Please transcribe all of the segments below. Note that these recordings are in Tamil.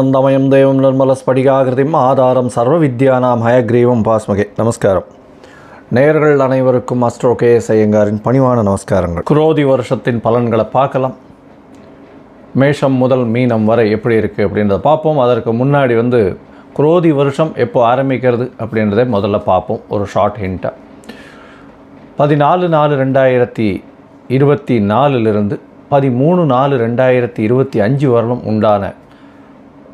ஞானானந்தமயம் தேவம் நிர்மலஸ்படிகாகிருதிம் ஆதாரம் சர்வ வித்யானாம் ஹயக்ரீவம் பாஸ்மகே. நமஸ்காரம். நேயர்கள் அனைவருக்கும் அஸ்ட்ரோ கே எஸ் ஐயங்காரின் பணிவான நமஸ்காரங்கள். குரோதி வருஷத்தின் பலன்களை பார்க்கலாம். மேஷம் முதல் மீனம் வரை எப்படி இருக்குது அப்படின்றத பார்ப்போம். அதற்கு முன்னாடி வந்து குரோதி வருஷம் எப்போ ஆரம்பிக்கிறது அப்படின்றத முதல்ல பார்ப்போம். ஒரு ஷார்ட் ஹிண்ட்டாக பதினாலு நாலு ரெண்டாயிரத்தி இருபத்தி நாலுலேருந்து பதிமூணு நாலு ரெண்டாயிரத்தி இருபத்தி அஞ்சு வரலும் உண்டான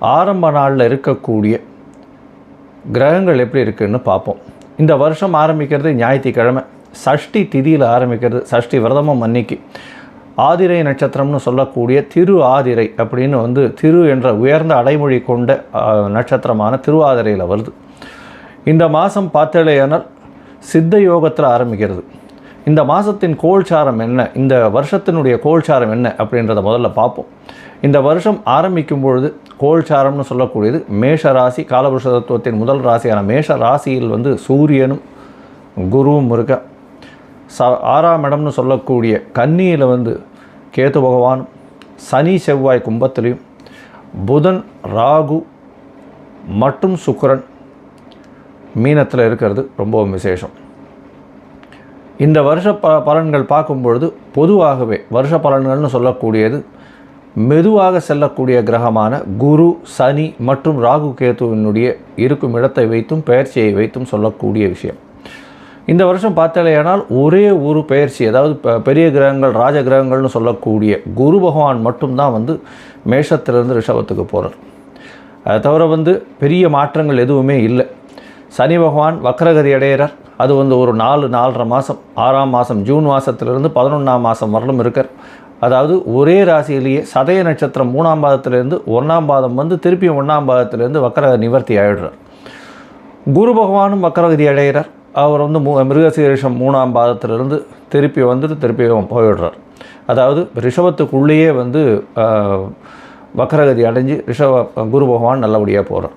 ஆரம்ப நாளில் இருக்கக்கூடிய கிரகங்கள் எப்படி இருக்குதுன்னு பார்ப்போம். இந்த வருஷம் ஆரம்பிக்கிறது ஞாயிற்றுக்கிழமை. சஷ்டி திதியில் ஆரம்பிக்கிறது சஷ்டி விரதமும் அன்னைக்கு. ஆதிரை நட்சத்திரம்னு சொல்லக்கூடிய திரு ஆதிரை அப்படின்னு வந்து திரு என்ற உயர்ந்த அடைமொழி கொண்ட நட்சத்திரமான திருவாதிரையில் வருது. இந்த மாதம் பார்த்தலையானால் சித்த யோகத்தில் ஆரம்பிக்கிறது. இந்த மாதத்தின் கோல்சாரம் என்ன? இந்த வருஷத்தினுடைய கோல்சாரம் என்ன? அப்படின்றத முதல்ல பார்ப்போம். இந்த வருஷம் ஆரம்பிக்கும் பொழுது கோல்சாரம்னு சொல்லக்கூடியது மேஷ ராசி காலபுருஷ தத்துவத்தின் முதல் ராசியான மேஷ ராசியில் வந்து சூரியனும் குருவும் இருக்க. ச ஆறாம் இடம்னு சொல்லக்கூடிய கன்னியில் வந்து கேது பகவானும் சனி செவ்வாய் கும்பத்திலையும் புதன் ராகு மற்றும் சுக்கிரன் மீனத்தில் இருக்கிறது ரொம்பவும் விசேஷம். இந்த வருஷ ப பலன்கள் பார்க்கும்பொழுது பொதுவாகவே வருஷ பலன்கள்னு சொல்லக்கூடியது மெதுவாக செல்லக்கூடிய கிரகமான குரு சனி மற்றும் ராகு கேத்துவினுடைய இருக்கும் இடத்தை வைத்தும் பெயர்ச்சியை வைத்தும் சொல்லக்கூடிய விஷயம். இந்த வருஷம் பார்த்தாலேயானால் ஒரே ஒரு பெயர்ச்சி அதாவது பெரிய கிரகங்கள் ராஜ கிரகங்கள்னு சொல்லக்கூடிய குரு பகவான் மட்டும்தான் வந்து மேஷத்திலிருந்து ரிஷபத்துக்கு போகிறார் அதை தவிர வந்து பெரிய மாற்றங்கள் எதுவுமே இல்லை. சனி பகவான் வக்ரகதி அடையிறார். அது வந்து ஒரு நாலு நாலரை மாதம் ஆறாம் மாதம் ஜூன் மாதத்துலேருந்து பதினொன்றாம் மாதம் வரலும் இருக்கார். அதாவது ஒரே ராசியிலேயே சதய நட்சத்திரம் மூணாம் பாதத்திலேருந்து ஒன்றாம் பாதம் வந்து திருப்பியும் ஒன்றாம் பாதத்திலேருந்து வக்ர நிவர்த்தி ஆகிடுறார் குரு பகவானும் வக்கரகதி அடைகிறார். அவர் வந்து மூ மிருகசீரிஷம் மூணாம் பாதத்திலிருந்து திருப்பி வந்துட்டு திருப்பி போயிடுறார். அதாவது ரிஷபத்துக்குள்ளேயே வந்து வக்கரகதி அடைஞ்சு ரிஷப குரு பகவான் நல்லபடியாக போகிறார்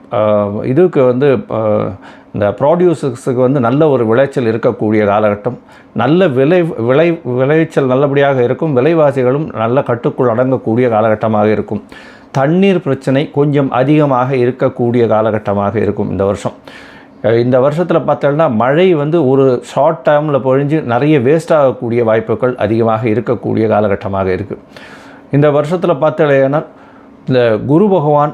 இதுக்கு வந்து இந்த ப்ராடியூசர்ஸுக்கு வந்து நல்ல ஒரு விளைச்சல் இருக்கக்கூடிய காலகட்டம். நல்ல விளை விளை விளைச்சல் நல்லபடியாக இருக்கும். விலைவாசிகளும் நல்ல கட்டுக்குள் அடங்கக்கூடிய காலகட்டமாக இருக்கும். தண்ணீர் பிரச்சனை கொஞ்சம் அதிகமாக இருக்கக்கூடிய காலகட்டமாக இருக்கும் இந்த வருஷம். இந்த வருஷத்தில் பார்த்தோம்னா மழை வந்து ஒரு ஷார்ட் டைமில் பொழிஞ்சு நிறைய வேஸ்ட் ஆகக்கூடிய வாய்ப்புகள் அதிகமாக இருக்கக்கூடிய காலகட்டமாக இருக்குது இந்த வருஷத்தில் பார்த்தோம்னா இந்த குரு பகவான்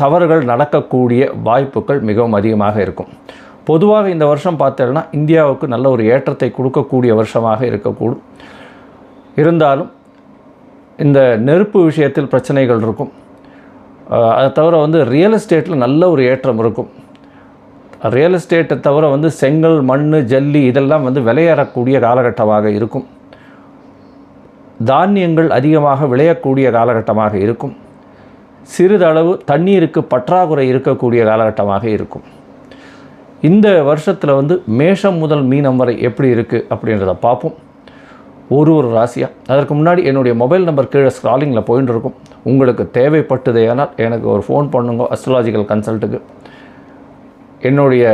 தவறுகள் நடக்கக்கூடிய வாய்ப்புகள் மிகவும் அதிகமாக இருக்கும். பொதுவாக இந்த வருஷம் பார்த்தோன்னா இந்தியாவுக்கு நல்ல ஒரு ஏற்றத்தை கொடுக்கக்கூடிய வருஷமாக இருக்கக்கூடும். இருந்தாலும் இந்த நெருப்பு விஷயத்தில் பிரச்சனைகள் இருக்கும். அதை தவிர வந்து ரியல் எஸ்டேட்டில் நல்ல ஒரு ஏற்றம் இருக்கும். ரியல் எஸ்டேட்டை தவிர வந்து செங்கல் மண் ஜல்லி இதெல்லாம் வந்து விளையாடக்கூடிய காலகட்டமாக இருக்கும். தானியங்கள் அதிகமாக விளையக்கூடிய காலகட்டமாக இருக்கும். சிறிதளவு தண்ணீருக்கு பற்றாக்குறை இருக்கக்கூடிய காலகட்டமாக இருக்கும். இந்த வருஷத்தில் வந்து மேஷம் முதல் மீனம் வரை எப்படி இருக்குது அப்படின்றத பார்ப்போம். ஒரு ஒரு ராசியாக அதற்கு முன்னாடி என்னுடைய மொபைல் நம்பர் கீழே ஸ்க்ராலிங்கில் போயின்னு இருக்கும் உங்களுக்கு தேவைப்பட்டதேனால் எனக்கு ஒரு ஃபோன் பண்ணுங்க அஸ்ட்ராலாஜிக்கல் கன்சல்ட்டுக்கு என்னுடைய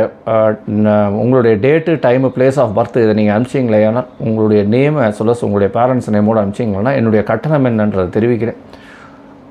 உங்களுடைய date time place of birth இதை நீங்கள் அனுப்பிச்சிங்களே உங்களுடைய நேமை as உங்களுடைய பேரண்ட்ஸ் நேமோடு அனுப்பிச்சிங்கன்னா என்னுடைய கட்டணம் என்னன்றதை தெரிவிக்கிறேன்.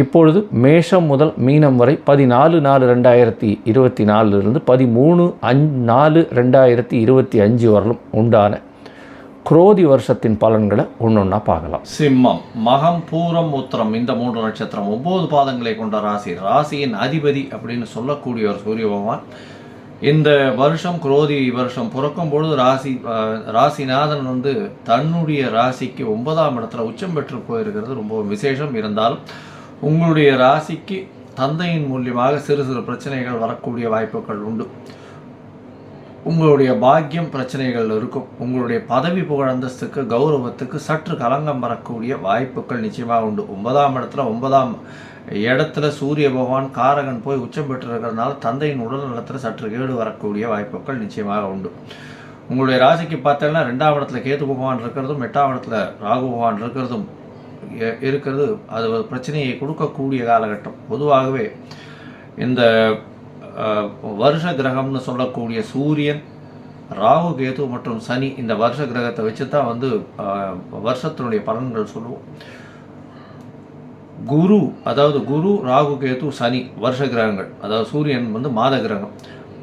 இப்பொழுது மேஷம் முதல் மீனம் வரை பதினாலு நாலு ரெண்டாயிரத்தி இருபத்தி நாலுலேருந்து பதிமூணு அஞ் நாலு ரெண்டாயிரத்தி இருபத்தி அஞ்சு வரலும் உண்டான குரோதி வருஷத்தின் பலன்களை ஒன்றொன்னா பார்க்கலாம். சிம்மம் மகம் பூரம் உத்திரம் இந்த மூன்று நட்சத்திரம் ஒம்பது பாதங்களை கொண்ட ராசி. ராசியின் அதிபதி அப்படின்னு சொல்லக்கூடிய ஒரு சூரிய பகவான். இந்த வருஷம் குரோதி வருஷம் பிறக்கும் பொழுது ராசி ராசிநாதன் வந்து தன்னுடைய ராசிக்கு ஒன்பதாம் இடத்துல உச்சம் பெற்று போயிருக்கிறது. ரொம்ப விசேஷம். இருந்தாலும் உங்களுடைய ராசிக்கு தந்தையின் மூலியமாக சிறு சிறு பிரச்சனைகள் வரக்கூடிய வாய்ப்புகள் உண்டு. உங்களுடைய பாக்கியம் பிரச்சனைகள் இருக்கும். உங்களுடைய பதவி புகழந்தஸ்துக்கு கௌரவத்துக்கு சற்று கலங்கம் வரக்கூடிய வாய்ப்புகள் நிச்சயமாக உண்டு. ஒன்பதாம் இடத்துல ஒன்பதாம் இடத்துல சூரிய பகவான் காரகன் போய் உச்சம் பெற்றிருக்கிறதுனால தந்தையின் உடல் நலத்தில் சற்று கேடு வரக்கூடிய வாய்ப்புகள் நிச்சயமாக உண்டு. உங்களுடைய ராசிக்கு பார்த்தீங்கன்னா ரெண்டாம் இடத்துல கேது பகவான் இருக்கிறதும் எட்டாம் இடத்துல ராகு பகவான் இருக்கிறதும் இருக்கிறது. அது ஒரு பிரச்சனையை கொடுக்கக்கூடிய காலகட்டம். பொதுவாகவே இந்த வருஷ கிரகம்னு சொல்லக்கூடிய சூரியன் ராகு கேது மற்றும் சனி இந்த வருஷ கிரகத்தை வச்சு தான் வந்து வருஷத்தினுடைய பலன்கள் சொல்லுவோம். குரு அதாவது குரு ராகு கேது சனி வருஷ கிரகங்கள். அதாவது சூரியன் வந்து மாத கிரகம்.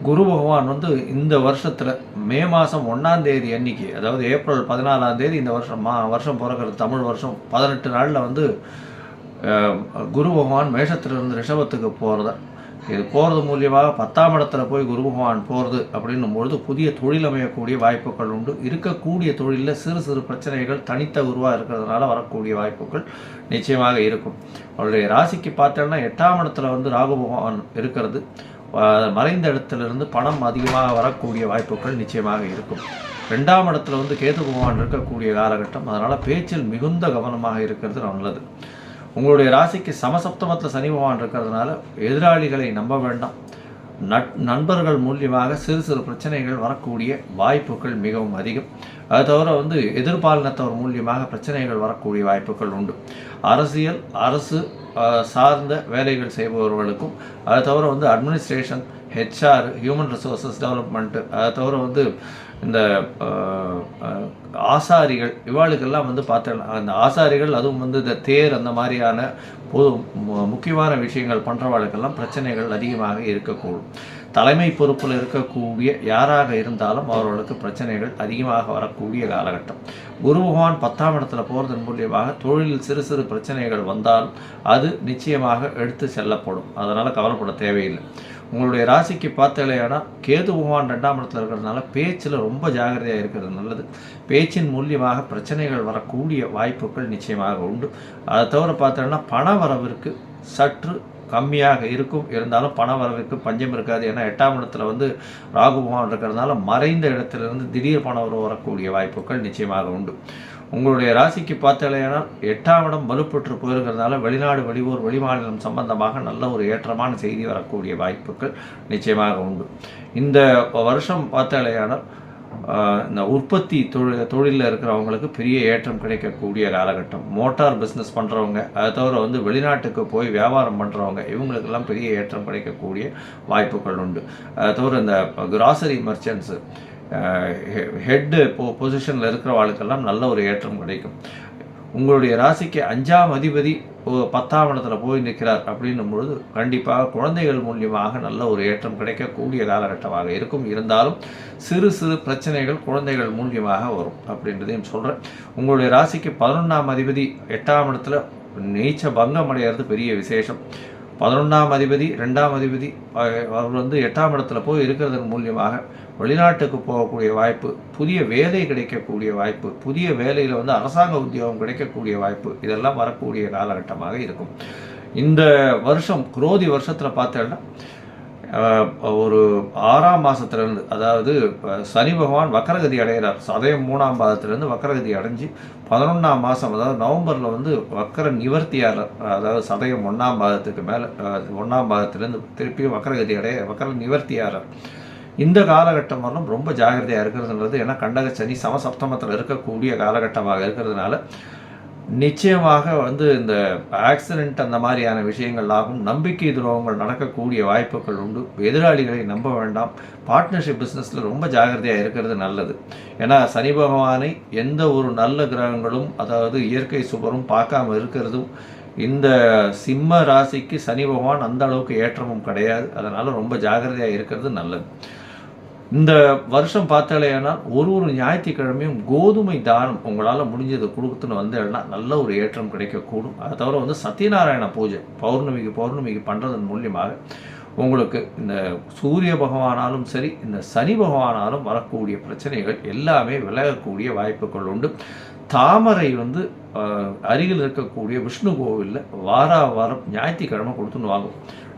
குரு பகவான் வந்து இந்த வருஷத்தில் மே மாதம் ஒன்றாம் தேதி அன்னைக்கு அதாவது ஏப்ரல் பதினாலாம் தேதி இந்த வருஷம் மா வருஷம் பிறக்கிறது தமிழ் வருஷம் பதினெட்டு நாளில் வந்து குரு பகவான் மேஷத்திலிருந்து ரிஷபத்துக்கு போகிறத இது போகிறது மூலியமாக பத்தாம் இடத்துல போய் குரு பகவான் போகிறது அப்படின்னும் பொழுது புதிய தொழில் அமையக்கூடிய வாய்ப்புகள் உண்டு. இருக்கக்கூடிய தொழிலில் சிறு சிறு பிரச்சனைகள் தனித்த உருவாக இருக்கிறதுனால வரக்கூடிய வாய்ப்புகள் நிச்சயமாக இருக்கும். அவருடைய ராசிக்கு பார்த்தோம்னா எட்டாம் இடத்துல வந்து ராகு பகவான் இருக்கிறது. மறைந்த இடத்துலேருந்து பணம் அதிகமாக வரக்கூடிய வாய்ப்புகள் நிச்சயமாக இருக்கும். ரெண்டாம் இடத்துல வந்து கேது பகவான் இருக்கக்கூடிய காலகட்டம் அதனால் பேச்சில் மிகுந்த கவனமாக இருக்கிறது நல்லது உங்களுடைய ராசிக்கு சமசப்தமத்தில் சனி பகவான் இருக்கிறதுனால எதிராளிகளை நம்ப வேண்டாம். நட் நண்பர்கள் மூலியமாக சிறு சிறு பிரச்சனைகள் வரக்கூடிய வாய்ப்புகள் மிகவும் அதிகம். அது தவிர வந்து எதிர்பாலினத்தவர் மூலியமாக பிரச்சனைகள் வரக்கூடிய வாய்ப்புகள் உண்டு. அரசியல் அரசு சார்ந்த வேலைகள் செய்பவர்களுக்கும் அதை தவிர வந்து administration HR human resources development அதை தவிர வந்து இந்த ஆசாரிகள் இவாளுக்கெல்லாம் வந்து பார்த்தேன் அந்த ஆசாரிகள் அதுவும் வந்து இந்த தேர் அந்த மாதிரியான பொது முக்கியமான விஷயங்கள் பண்ணுறவாளுக்கெல்லாம் பிரச்சனைகள் அதிகமாக இருக்கக்கூடும். தலைமை பொறுப்பில் இருக்கக்கூடிய யாராக இருந்தாலும் அவர்களுக்கு பிரச்சனைகள் அதிகமாக வரக்கூடிய காலகட்டம். குரு பகவான் பத்தாம் இடத்துல போகிறதன் மூலியமாக தொழிலில் சிறு சிறு பிரச்சனைகள் வந்தால் அது நிச்சயமாக எடுத்து செல்லப்படும். அதனால் கவலைப்பட தேவையில்லை. உங்களுடைய ராசிக்கு பார்த்தாலேனா கேது பகவான் ரெண்டாம் இடத்துல இருக்கிறதுனால பேச்சில் ரொம்ப ஜாகிரதையாக இருக்கிறது நல்லது. பேச்சின் மூலியமாக பிரச்சனைகள் வரக்கூடிய வாய்ப்புகள் நிச்சயமாக உண்டு. அதை தவிர பார்த்தோன்னா பண வரவிற்கு சற்று கம்மியாக இருக்கும். இருந்தாலும் பண வரவிற்கு பஞ்சம் இருக்காது. ஏன்னா எட்டாம் இடத்துல வந்து ராகு பகவான் இருக்கிறதுனால மறைந்த இடத்துலேருந்து திடீர் பண வரவு வரக்கூடிய வாய்ப்புகள் நிச்சயமாக உண்டு. உங்களுடைய ராசிக்கு பார்த்தாலேனால் எட்டாம் இடம் வலுப்பெற்று போயிருக்கிறதுனால வெளிநாடு வெளியூர் வெளிமாநிலம் சம்பந்தமாக நல்ல ஒரு ஏற்றமான செய்தி வரக்கூடிய வாய்ப்புகள் நிச்சயமாக உண்டு. இந்த வருஷம் பார்த்தாலேயானால் இந்த உற்பத்தி தொழில் தொழிலில் இருக்கிறவங்களுக்கு பெரிய ஏற்றம் கிடைக்கக்கூடிய காலகட்டம். மோட்டார் பிஸ்னஸ் பண்ணுறவங்க அதை தவிர வந்து வெளிநாட்டுக்கு போய் வியாபாரம் பண்ணுறவங்க இவங்களுக்கெல்லாம் பெரிய ஏற்றம் கிடைக்கக்கூடிய வாய்ப்புகள் உண்டு. அதை தவிர இந்த கிராசரி மர்ச்சன்ட்ஸு ஹெட்டு பொ பொசிஷனில் இருக்கிறவாளுக்கெல்லாம் நல்ல ஒரு ஏற்றம் கிடைக்கும். உங்களுடைய ராசிக்கு அஞ்சாம் அதிபதி பத்தாம் இடத்துல போய் நிற்கிறார் அப்படின்னும் பொழுது கண்டிப்பாக குழந்தைகள் மூலியமாக நல்ல ஒரு ஏற்றம் கிடைக்கக்கூடிய காலகட்டமாக இருக்கும். இருந்தாலும் சிறு சிறு பிரச்சனைகள் குழந்தைகள் மூலியமாக வரும் அப்படின்றதையும் சொல்கிறேன் உங்களுடைய ராசிக்கு பதினொன்றாம் அதிபதி எட்டாம் இடத்துல நீச்ச பங்கம் அடைகிறது பெரிய விசேஷம். பதினொன்றாம் அதிபதி ரெண்டாம் அதிபதி அவர் வந்து எட்டாம் இடத்துல போய் இருக்கிறதன் மூலியமாக வெளிநாட்டுக்கு போகக்கூடிய வாய்ப்பு புதிய வேலை கிடைக்கக்கூடிய வாய்ப்பு புதிய வேலையில் வந்து அரசாங்க உத்தியோகம் கிடைக்கக்கூடிய வாய்ப்பு இதெல்லாம் வரக்கூடிய காலகட்டமாக இருக்கும். இந்த வருஷம் குரோதி வருஷத்தில் பார்த்தோன்னா ஒரு ஆறாம் மாதத்துலேருந்து அதாவது சனி பகவான் வக்கரகதி அடைகிறார். சதயம் மூணாம் மாதத்துலேருந்து வக்கரகதி அடைஞ்சு பதினொன்றாம் மாதம் அதாவது நவம்பரில் வந்து வக்கர நிவர்த்தியாளர் அதாவது சதயம் ஒன்றாம் பாதத்துக்கு மேலே ஒன்றாம் மாதத்துலேருந்து திருப்பியும் வக்கரகதி அடைய வக்கர நிவர்த்தியாளர் இந்த காலகட்டம் வரலும் ரொம்ப ஜாகிரதையாக இருக்கிறதுன்றது ஏன்னா கண்டக சனி சமசப்தமத்தில் இருக்கக்கூடிய காலகட்டமாக இருக்கிறதுனால நிச்சயமாக வந்து இந்த ஆக்சிடெண்ட் அந்த மாதிரியான விஷயங்களாகும். நம்பிக்கை துரோகங்கள் நடக்கக்கூடிய வாய்ப்புகள் உண்டு. எதிராளிகளை நம்ப வேண்டாம். பார்ட்னர்ஷிப் பிஸ்னஸில் ரொம்ப ஜாகிரதையாக இருக்கிறது நல்லது. ஏன்னா சனி பகவானை எந்த ஒரு நல்ல கிரகங்களும் அதாவது இயற்கை சுபரும் பார்க்காம இருக்கிறதும் இந்த சிம்ம ராசிக்கு சனி பகவான் அந்த அளவுக்கு ஏற்றமும் கிடையாது. அதனால் ரொம்ப ஜாகிரதையாக இருக்கிறது நல்லது. இந்த வருஷம் பார்த்தாலேனால் ஒரு ஒரு ஞாயிற்றுக்கிழமையும் கோதுமை தானம் உங்களால் முடிஞ்சதை கொடுத்துன்னு வந்தேன்னா நல்ல ஒரு ஏற்றம் கிடைக்கக்கூடும். அதை தவிர வந்து சத்யநாராயண பூஜை பௌர்ணமிக்கு பௌர்ணமிக்கு பண்ணுறதன் மூலியமாக உங்களுக்கு இந்த சூரிய பகவானாலும் சரி இந்த சனி பகவானாலும் வரக்கூடிய பிரச்சனைகள் எல்லாமே விலகக்கூடிய வாய்ப்புகள் உண்டு. தாமரை வந்து அருகில் இருக்கக்கூடிய விஷ்ணு கோவிலில் வார வாரம் ஞாயிற்றுக்கிழமை கொடுத்துன்னு வாங்கும்